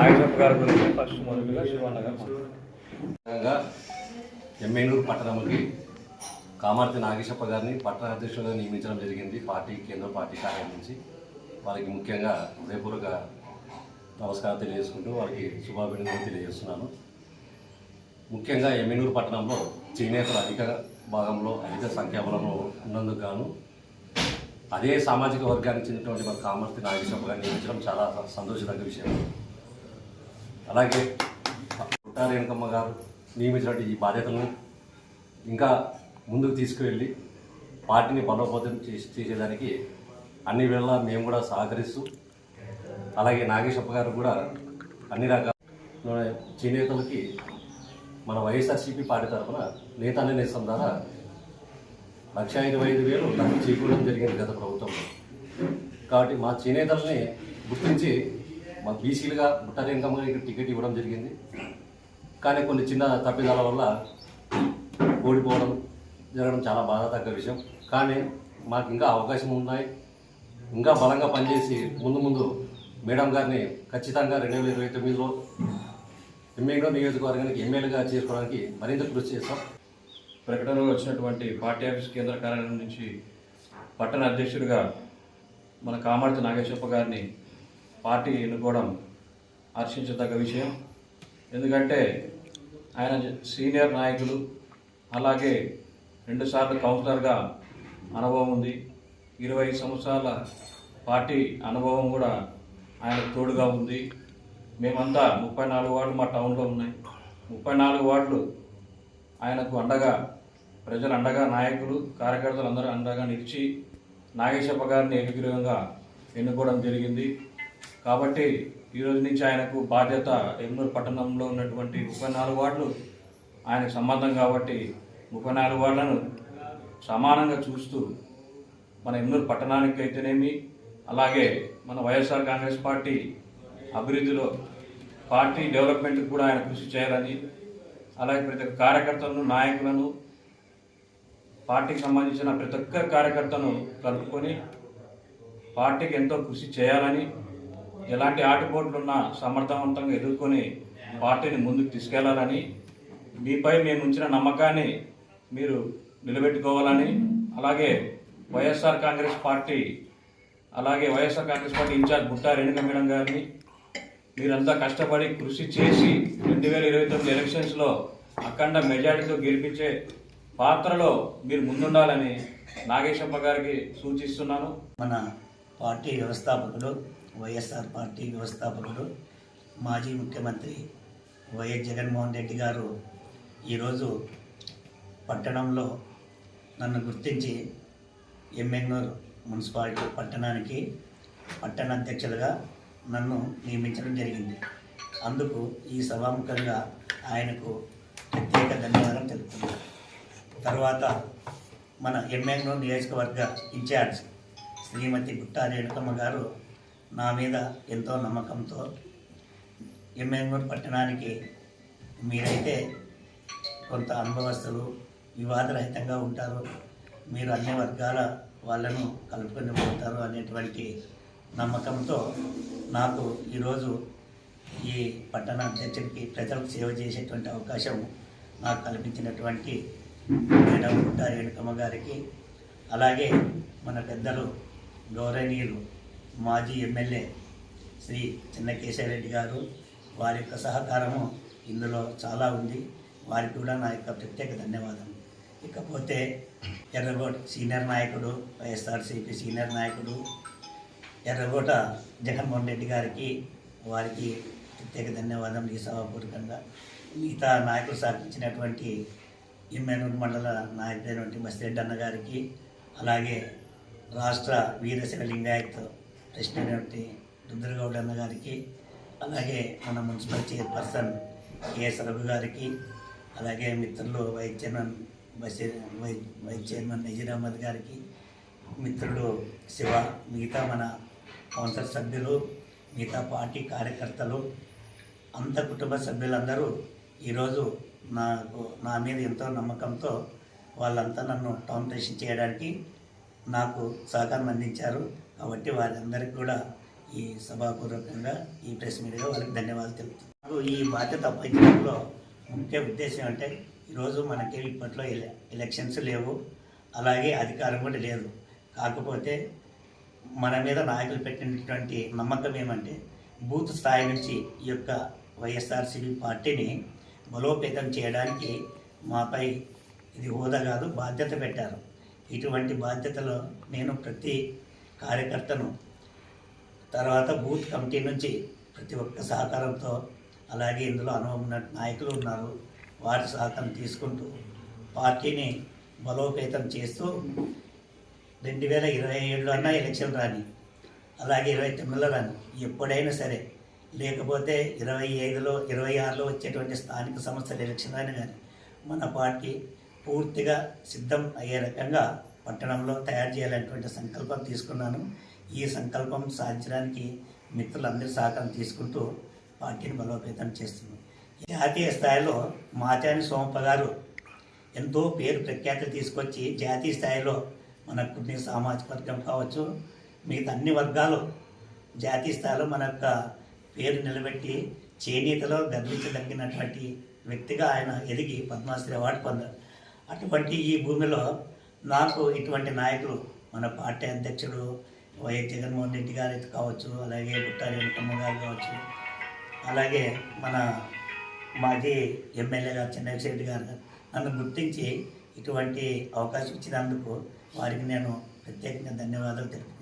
నాగేశ్వర గారి గురించి ఫస్ట్ మొదటిగా శివన్న గారు ఎమ్మెనూరు పట్టణంకి కామార్తి నాగేశప్ప గారిని పట్టణ అధ్యక్షులుగా నియమించడం జరిగింది. పార్టీ కేంద్ర పార్టీ కార్యాలయం నుంచి వారికి ముఖ్యంగా హృదయపూర్వక నమస్కారం తెలియజేసుకుంటూ వారికి శుభాభినందనలు తెలియజేస్తున్నాను. ముఖ్యంగా ఎమ్మెనూరు పట్టణంలో చేనేతలు అధిక భాగంలో అధిక సంఖ్యాబలంలో ఉన్నందుకు గాను అదే సామాజిక వర్గానికి చెందినటువంటి మన కామర్తి నాగేశ్వర గారిని నియమించడం చాలా సంతోషదగ్గ విషయం. అలాగే రేణుకమ్మ గారు నియమించినటువంటి ఈ బాధ్యతను ఇంకా ముందుకు తీసుకువెళ్ళి పార్టీని బలోపేతం చేసి చేసేదానికి అన్ని వేళ మేము కూడా సహకరిస్తూ అలాగే నాగేశప్ప గారు కూడా అన్ని రకాల చేనేతలకి మన వైఎస్ఆర్సీపీ పార్టీ తరఫున నేత నిర్ణయం ద్వారా లక్ష ఇరవై ఐదు వేలు నాకు చేకూరడం జరిగింది గత ప్రభుత్వంలో. కాబట్టి మా చేనేతల్ని గుర్తించి మా బీసీలుగా ముట్టారి ఇన్కమ్గా ఇక్కడ టికెట్ ఇవ్వడం జరిగింది. కానీ కొన్ని చిన్న తప్పిదాల వల్ల ఓడిపోవడం జరగడం చాలా బాధాతగ్గ విషయం. కానీ మాకు ఇంకా అవకాశం ఉన్నాయి. ఇంకా బలంగా పనిచేసి ముందు ముందు మేడం గారిని ఖచ్చితంగా రెండు వేల ఇరవై తొమ్మిదిలో ఎమ్మెల్యే నియోజకవర్గానికి ఎమ్మెల్యేగా చేసుకోవడానికి మరింత కృషి చేస్తాం. ప్రకటనలో వచ్చినటువంటి పార్టీ ఆఫీస్ కేంద్ర కార్యాలయం నుంచి పట్టణ అధ్యక్షుడిగా మన కామార్తి నాగేశ్వరప్ప గారిని పార్టీ ఎన్నుకోవడం హర్షించదగ్గ విషయం. ఎందుకంటే ఆయన సీనియర్ నాయకులు అలాగే రెండుసార్లు కౌన్సిలర్గా అనుభవం ఉంది. ఇరవై సంవత్సరాల పార్టీ అనుభవం కూడా ఆయనకు తోడుగా ఉంది. మేమంతా ముప్పై నాలుగు వార్డులు మా టౌన్లో ఉన్నాయి. ముప్పై నాలుగు వార్డులు ఆయనకు అండగా ప్రజలు అండగా నాయకులు కార్యకర్తలు అందరూ అండగా నిలిచి నాగేశప్ప గారిని ఏకగ్రీవంగా ఎన్నుకోవడం జరిగింది. కాబట్టి ఈ రోజు నుంచి ఆయనకు బాధ్యత ఎమ్మూరు పట్టణంలో ఉన్నటువంటి ముప్పై నాలుగు వార్డులు ఆయనకు సంబంధం కాబట్టి ముప్పై నాలుగు వార్డులను సమానంగా చూస్తూ మన ఎన్నూరు పట్టణానికి అయితేనేమి అలాగే మన వైఎస్ఆర్ కాంగ్రెస్ పార్టీ అభివృద్ధిలో పార్టీ డెవలప్మెంట్కి కూడా ఆయన కృషి చేయాలని అలాగే ప్రతి ఒక్క కార్యకర్తలను నాయకులను పార్టీకి సంబంధించిన ప్రతి ఒక్క కార్యకర్తను కలుపుకొని పార్టీకి ఎంతో కృషి చేయాలని ఎలాంటి ఆటుపోట్లున్నా సమర్థవంతంగా ఎదుర్కొని పార్టీని ముందుకు తీసుకెళ్ళాలని మీపై మేము ఉంచిన నమ్మకాన్ని మీరు నిలబెట్టుకోవాలని అలాగే వైఎస్ఆర్ కాంగ్రెస్ పార్టీ అలాగే YSR Congress party incharge Butta Renuka madam గారిని మీరంతా కష్టపడి కృషి చేసి రెండు వేల ఇరవై తొమ్మిది ఎలక్షన్స్లో అఖండ మెజారిటీతో గెలిపించే పాత్రలో మీరు ముందుండాలని నాగేశప్ప గారికి సూచిస్తున్నాను. మన పార్టీ వ్యవస్థాపకులు వైఎస్ఆర్ పార్టీ వ్యవస్థాపకుడు మాజీ ముఖ్యమంత్రి వైఎస్ జగన్మోహన్ రెడ్డి గారు ఈరోజు పట్టణంలో నన్ను గుర్తించి ఎమ్మెన్నూరు మున్సిపాలిటీ పట్టణానికి పట్టణ అధ్యక్షులుగా నన్ను నియమించడం జరిగింది. అందుకు ఈ సభాముఖంగా ఆయనకు ప్రత్యేక ధన్యవాదాలు తెలుపుతున్నాను. తర్వాత మన ఎమ్మెల్యే నియోజకవర్గ ఇన్ఛార్జ్ శ్రీమతి గుట్టా రేణుకమ్మ గారు నా మీద ఎంతో నమ్మకంతో ఎమ్మెల్యూరు పట్టణానికి మీరైతే కొంత అనుభవస్తులు వివాదరహితంగా ఉంటారు. మీరు అన్ని వర్గాల వాళ్ళను కలుపుకొని పోతారు అనేటువంటి నమ్మకంతో నాకు ఈరోజు ఈ పట్టణ అధ్యక్షుడికి ప్రజలకు సేవ చేసేటువంటి అవకాశం నాకు కల్పించినటువంటి మేడం గుట్టా రేణుకమ్మ గారికి. అలాగే మన పెద్దలు గౌరవనీయులు మాజీ ఎమ్మెల్యే శ్రీ చిన్నకేశవరెడ్డి గారు వారి యొక్క సహకారము ఇందులో చాలా ఉంది. వారికి కూడా నా యొక్క ప్రత్యేక ధన్యవాదం ఇకపోతే ఎర్రగోట సీనియర్ నాయకుడు వైఎస్ఆర్సీపీ సీనియర్ నాయకుడు ఎర్రగోట జగన్మోహన్ రెడ్డి గారికి వారికి ప్రత్యేక ధన్యవాదం ఈ సభాపూర్వకంగా. మిగతా నాయకులు సాధించినటువంటి ఇమ్మేనూరు మండల నాయకుడైనటువంటి బసిరెడ్డి అన్న గారికి అలాగే రాష్ట్ర వీరశైవ లింగాయత్ ప్రెసిడెంట్ రుద్రగౌడ్ అన్న గారికి అలాగే మన మున్సిపల్ చైర్పర్సన్ కేఎస్ రఘు గారికి అలాగే మిత్రులు వైస్ చైర్మన్ బషీర్ వై వైస్ చైర్మన్ నజీర్ అహ్మద్ గారికి మిత్రుడు శివ మిగతా మన కౌన్సిల్ సభ్యులు మిగతా పార్టీ కార్యకర్తలు అంత కుటుంబ సభ్యులందరూ ఈరోజు నాకు నా మీద ఎంతో నమ్మకంతో వాళ్ళంతా నన్ను టౌన్ టేషన్ చేయడానికి నాకు సహకారం అందించారు. కాబట్టి వారందరికీ కూడా ఈ సభాపూర్వకంగా ఈ ప్రెస్ మీడియా వాళ్ళకి ధన్యవాదాలు తెలుపుతున్నాను. ఈ బాధ్యత అప్పగించడంలో ముఖ్య ఉద్దేశం అంటే ఈరోజు మనకి ఇప్పట్లో ఎల- ఎలక్షన్స్ లేవు. అలాగే అధికారం కూడా లేదు. కాకపోతే మన మీద నాయకులు పెట్టినటువంటి నమ్మకం ఏమంటే బూత్ స్థాయి నుంచి ఈ యొక్క వైఎస్ఆర్సీపీ పార్టీని బలోపేతం చేయడానికి మాపై ఇది హోదా కాదు బాధ్యత పెట్టారు. ఇటువంటి బాధ్యతలో నేను ప్రతి కార్యకర్తను తర్వాత బూత్ కమిటీ నుంచి ప్రతి ఒక్క సహకారంతో అలాగే ఇందులో అనుభవం ఉన్న నాయకులు ఉన్నారు. వారి సహకారం తీసుకుంటూ పార్టీని బలోపేతం చేస్తూ రెండు వేల ఇరవై ఏడులో అన్నా ఎలక్షన్ రాని అలాగే ఇరవై తొమ్మిదిలో రాని ఎప్పుడైనా సరే లేకపోతే ఇరవై ఐదులో ఇరవై ఆరులో వచ్చేటువంటి స్థానిక సంస్థల ఎలక్షన్ రాని కానీ మన పార్టీ పూర్తిగా సిద్ధం అయ్యే రకంగా పట్టణంలో తయారు చేయాలనేటువంటి సంకల్పం తీసుకున్నాను. ఈ సంకల్పం సాధించడానికి మిత్రులందరి సహకారం తీసుకుంటూ పార్టీని బలోపేతం చేస్తుంది. జాతీయ స్థాయిలో మాచాని సోమప్ప గారు ఎంతో పేరు ప్రఖ్యాతి తీసుకొచ్చి జాతీయ స్థాయిలో మన కొన్ని సామాజిక వర్గం కావచ్చు మిగతా అన్ని వర్గాలు జాతీయ స్థాయిలో మన యొక్క పేరు నిలబెట్టి చేనేతలో గర్వించదగినటువంటి వ్యక్తిగా ఆయన ఎదిగి పద్మశ్రీ అవార్డు పొందారు. అటువంటి ఈ భూమిలో నాకు ఇటువంటి నాయకులు మన పార్టీ అధ్యక్షుడు వైఎస్ జగన్మోహన్ రెడ్డి గారు అయితే కావచ్చు అలాగే బుట్టారి గారు కావచ్చు అలాగే మన మాజీ ఎమ్మెల్యే గారు చెన్నైశెట్టి గారు నన్ను గుర్తించి ఇటువంటి అవకాశం ఇచ్చినందుకు వారికి నేను ప్రత్యేకంగా ధన్యవాదాలు తెలుపుతున్నాను